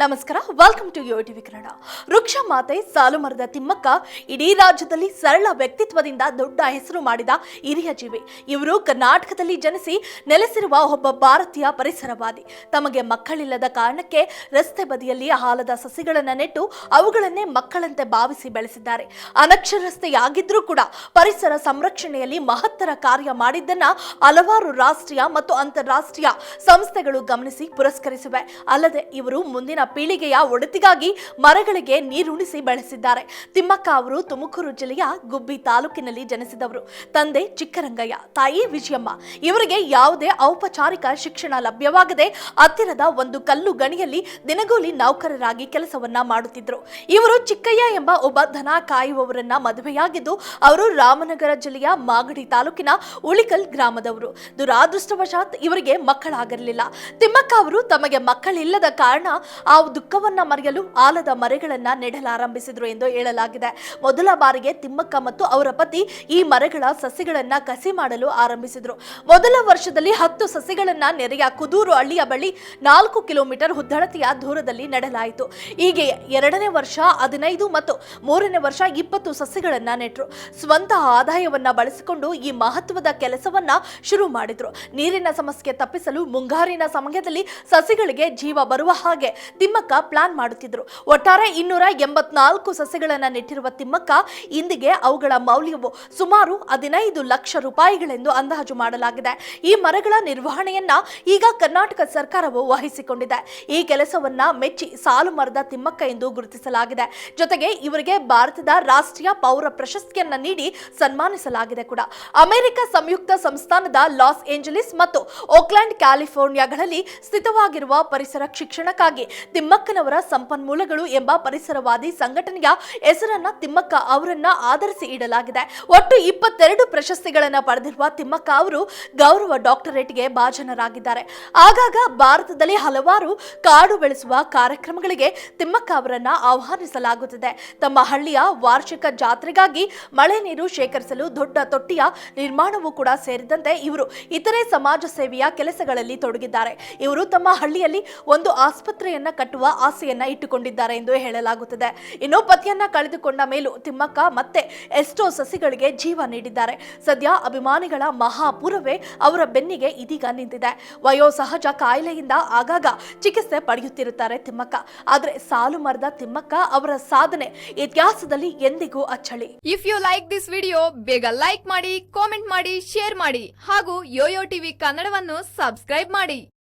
ನಮಸ್ಕಾರ welcome to yo TV Kannada. ವೃಕ್ಷ ಮಾತೆ ಸಾಲು ಮರದ ತಿಮ್ಮಕ್ಕ ಇಡೀ ರಾಜ್ಯದಲ್ಲಿ ಸರಳ ವ್ಯಕ್ತಿತ್ವದಿಂದ ದೊಡ್ಡ ಹೆಸರು ಮಾಡಿದ ಹಿರಿಯ ಜೀವಿ. ಇವರು ಕರ್ನಾಟಕದಲ್ಲಿ ಜನಿಸಿ ನೆಲೆಸಿರುವ ಒಬ್ಬ ಭಾರತೀಯ ಪರಿಸರವಾದಿ. ತಮಗೆ ಮಕ್ಕಳಿಲ್ಲದ ಕಾರಣಕ್ಕೆ ರಸ್ತೆ ಬದಿಯಲ್ಲಿ ಹಾಲದ ಸಸಿಗಳನ್ನು ನೆಟ್ಟು ಅವುಗಳನ್ನೇ ಮಕ್ಕಳಂತೆ ಭಾವಿಸಿ ಬೆಳೆಸಿದ್ದಾರೆ. ಅನಕ್ಷರಸ್ಥೆಯಾಗಿದ್ರೂ ಕೂಡ ಪರಿಸರ ಸಂರಕ್ಷಣೆಯಲ್ಲಿ ಮಹತ್ತರ ಕಾರ್ಯ ಮಾಡಿದ್ದನ್ನ ಹಲವಾರು ರಾಷ್ಟ್ರೀಯ ಮತ್ತು ಅಂತಾರಾಷ್ಟ್ರೀಯ ಸಂಸ್ಥೆಗಳು ಗಮನಿಸಿ ಪುರಸ್ಕರಿಸಿವೆ. ಅಲ್ಲದೆ ಇವರು ಮುಂದಿನ ಪೀಳಿಗೆಯ ಒಡತಿಗಾಗಿ ಮರಗಳಿಗೆ ನೀರುಣಿಸಿ ಬೆಳೆಸಿದ್ದಾರೆ. ತಿಮ್ಮಕ್ಕ ಅವರು ತುಮಕೂರು ಜಿಲ್ಲೆಯ ಗುಬ್ಬಿ ತಾಲೂಕಿನಲ್ಲಿ ಜನಿಸಿದವರು. ತಂದೆ ಚಿಕ್ಕರಂಗಯ್ಯ, ತಾಯಿ ವಿಜಯಮ್ಮ. ಇವರಿಗೆ ಯಾವುದೇ ಔಪಚಾರಿಕ ಶಿಕ್ಷಣ ಲಭ್ಯವಾಗದೆ ಹತ್ತಿರದ ಒಂದು ಕಲ್ಲು ಗಣಿಯಲ್ಲಿ ದಿನಗೂಲಿ ನೌಕರರಾಗಿ ಕೆಲಸವನ್ನ ಮಾಡುತ್ತಿದ್ದರು. ಇವರು ಚಿಕ್ಕಯ್ಯ ಎಂಬ ಒಬ್ಬ ದನ ಕಾಯುವವರನ್ನ ಮದುವೆಯಾಗಿದ್ದು, ಅವರು ರಾಮನಗರ ಜಿಲ್ಲೆಯ ಮಾಗಡಿ ತಾಲೂಕಿನ ಉಳಿಕಲ್ ಗ್ರಾಮದವರು. ದುರಾದೃಷ್ಟವಶಾತ್ ಇವರಿಗೆ ಮಕ್ಕಳಾಗಿರಲಿಲ್ಲ. ತಿಮ್ಮಕ್ಕ ಅವರು ತಮಗೆ ಮಕ್ಕಳಿಲ್ಲದ ಕಾರಣ ಆ ದುಃಖವನ್ನ ಮರೆಯಲು ಆಲದ ಮರೆಗಳನ್ನ ನೆಡಲಾರಂಭಿಸಿದ್ರು ಎಂದು ಹೇಳಲಾಗಿದೆ. ಮೊದಲ ಬಾರಿಗೆ ತಿಮ್ಮಕ್ಕ ಮತ್ತು ಅವರ ಪತಿ ಈ ಮರಗಳ ಸಸಿಗಳನ್ನ ಕಸಿ ಮಾಡಲು ಆರಂಭಿಸಿದ್ರು. ಮೊದಲ ವರ್ಷದಲ್ಲಿ ಹತ್ತು ಸಸಿಗಳನ್ನ ನೆರೆಯ ಕುದೂರು ಹಳ್ಳಿಯ ಬಳಿ ನಾಲ್ಕು ಕಿಲೋಮೀಟರ್ ಉದ್ದಳತೆಯ ದೂರದಲ್ಲಿ ನೆಡಲಾಯಿತು. ಹೀಗೆ ಎರಡನೇ ವರ್ಷ, ಹದಿನೈದು ಮತ್ತು ಮೂರನೇ ವರ್ಷ ಇಪ್ಪತ್ತು ಸಸಿಗಳನ್ನ ನೆಟ್ರು. ಸ್ವಂತ ಆದಾಯವನ್ನ ಬಳಸಿಕೊಂಡು ಈ ಮಹತ್ವದ ಕೆಲಸವನ್ನ ಶುರು ಮಾಡಿದ್ರು. ನೀರಿನ ಸಮಸ್ಯೆ ತಪ್ಪಿಸಲು ಮುಂಗಾರಿನ ಸಮಯದಲ್ಲಿ ಸಸಿಗಳಿಗೆ ಜೀವ ಬರುವ ಹಾಗೆ ತಿಮ್ಮಕ್ಕ ಪ್ಲಾನ್ ಮಾಡುತ್ತಿದ್ದರು. ಒಟ್ಟಾರೆ ಇನ್ನೂರ ಎಂಬತ್ನಾಲ್ಕು ಸಸಿಗಳನ್ನ ನೆಟ್ಟಿರುವ ತಿಮ್ಮಕ್ಕ ಇಂದಿಗೆ ಅವುಗಳ ಮೌಲ್ಯವು ಸುಮಾರು ಹದಿನೈದು ಲಕ್ಷ ರೂಪಾಯಿಗಳೆಂದು ಅಂದಾಜು ಮಾಡಲಾಗಿದೆ. ಈ ಮರಗಳ ನಿರ್ವಹಣೆಯನ್ನ ಈಗ ಕರ್ನಾಟಕ ಸರ್ಕಾರವು ವಹಿಸಿಕೊಂಡಿದೆ. ಈ ಕೆಲಸವನ್ನ ಮೆಚ್ಚಿ ಸಾಲು ಮರದ ತಿಮ್ಮಕ್ಕ ಎಂದು ಗುರುತಿಸಲಾಗಿದೆ. ಜೊತೆಗೆ ಇವರಿಗೆ ಭಾರತದ ರಾಷ್ಟ್ರೀಯ ಪೌರ ಪ್ರಶಸ್ತಿಯನ್ನ ನೀಡಿ ಸನ್ಮಾನಿಸಲಾಗಿದೆ ಕೂಡ. ಅಮೆರಿಕ ಸಂಯುಕ್ತ ಸಂಸ್ಥಾನದ ಲಾಸ್ ಏಂಜಲೀಸ್ ಮತ್ತು ಓಕ್ಲ್ಯಾಂಡ್, ಕ್ಯಾಲಿಫೋರ್ನಿಯಾಗಳಲ್ಲಿ ಸ್ಥಿತವಾಗಿರುವ ಪರಿಸರ ಶಿಕ್ಷಣಕ್ಕಾಗಿ ತಿಮ್ಮಕ್ಕನವರ ಸಂಪನ್ಮೂಲಗಳು ಎಂಬ ಪರಿಸರವಾದಿ ಸಂಘಟನೆಯ ಹೆಸರನ್ನ ತಿಮ್ಮಕ್ಕ ಅವರನ್ನ ಆಧರಿಸಿ ಇಡಲಾಗಿದೆ. ಒಟ್ಟು ಇಪ್ಪತ್ತೆರಡು ಪ್ರಶಸ್ತಿಗಳನ್ನು ಪಡೆದಿರುವ ತಿಮ್ಮಕ್ಕ ಅವರು ಗೌರವ ಡಾಕ್ಟರೇಟ್ಗೆ ಭಾಜನರಾಗಿದ್ದಾರೆ. ಆಗಾಗ ಭಾರತದಲ್ಲಿ ಹಲವಾರು ಕಾಡು ಬೆಳೆಸುವ ಕಾರ್ಯಕ್ರಮಗಳಿಗೆ ತಿಮ್ಮಕ್ಕ ಅವರನ್ನ ಆಹ್ವಾನಿಸಲಾಗುತ್ತದೆ. ತಮ್ಮ ಹಳ್ಳಿಯ ವಾರ್ಷಿಕ ಜಾತ್ರೆಗಾಗಿ ಮಳೆ ನೀರು ಶೇಖರಿಸಲು ದೊಡ್ಡ ತೊಟ್ಟಿಯ ನಿರ್ಮಾಣವೂ ಕೂಡ ಸೇರಿದಂತೆ ಇವರು ಇತರೆ ಸಮಾಜ ಸೇವೆಯ ಕೆಲಸಗಳಲ್ಲಿ ತೊಡಗಿದ್ದಾರೆ. ಇವರು ತಮ್ಮ ಹಳ್ಳಿಯಲ್ಲಿ ಒಂದು ಆಸ್ಪತ್ರೆಯನ್ನ ಕಟ್ಟುವ ಆಸೆಯನ್ನ ಇಟ್ಟುಕೊಂಡಿದ್ದಾರೆ ಎಂದು ಹೇಳಲಾಗುತ್ತದೆ. ಇನ್ನು ಪತಿಯನ್ನ ಕಳೆದುಕೊಂಡ ಮೇಲೂ ತಿಮ್ಮಕ್ಕ ಮತ್ತೆ ಎಷ್ಟೋ ಸಸಿಗಳಿಗೆ ಜೀವ ನೀಡಿದ್ದಾರೆ. ಸದ್ಯ ಅಭಿಮಾನಿಗಳ ಮಹಾಪುರವೇ ಅವರ ಬೆನ್ನಿಗೆ ಇದೀಗ ನಿಂತಿದೆ. ವಯೋಸಹಜ ಕಾಯಿಲೆಯಿಂದ ಆಗಾಗ ಚಿಕಿತ್ಸೆ ಪಡೆಯುತ್ತಿರುತ್ತಾರೆ ತಿಮ್ಮಕ್ಕ. ಆದ್ರೆ ಸಾಲು ಮರದ ತಿಮ್ಮಕ್ಕ ಅವರ ಸಾಧನೆ ಇತಿಹಾಸದಲ್ಲಿ ಎಂದಿಗೂ ಅಚ್ಚಳಿ. If you like this video ಬೇಗ ಲೈಕ್ ಮಾಡಿ ಕಾಮೆಂಟ್ ಮಾಡಿ ಶೇರ್ ಮಾಡಿ ಹಾಗೂ ಯೋಯೋ ಟಿವಿ ಕನ್ನಡವನ್ನು ಸಬ್ಸ್ಕ್ರೈಬ್ ಮಾಡಿ.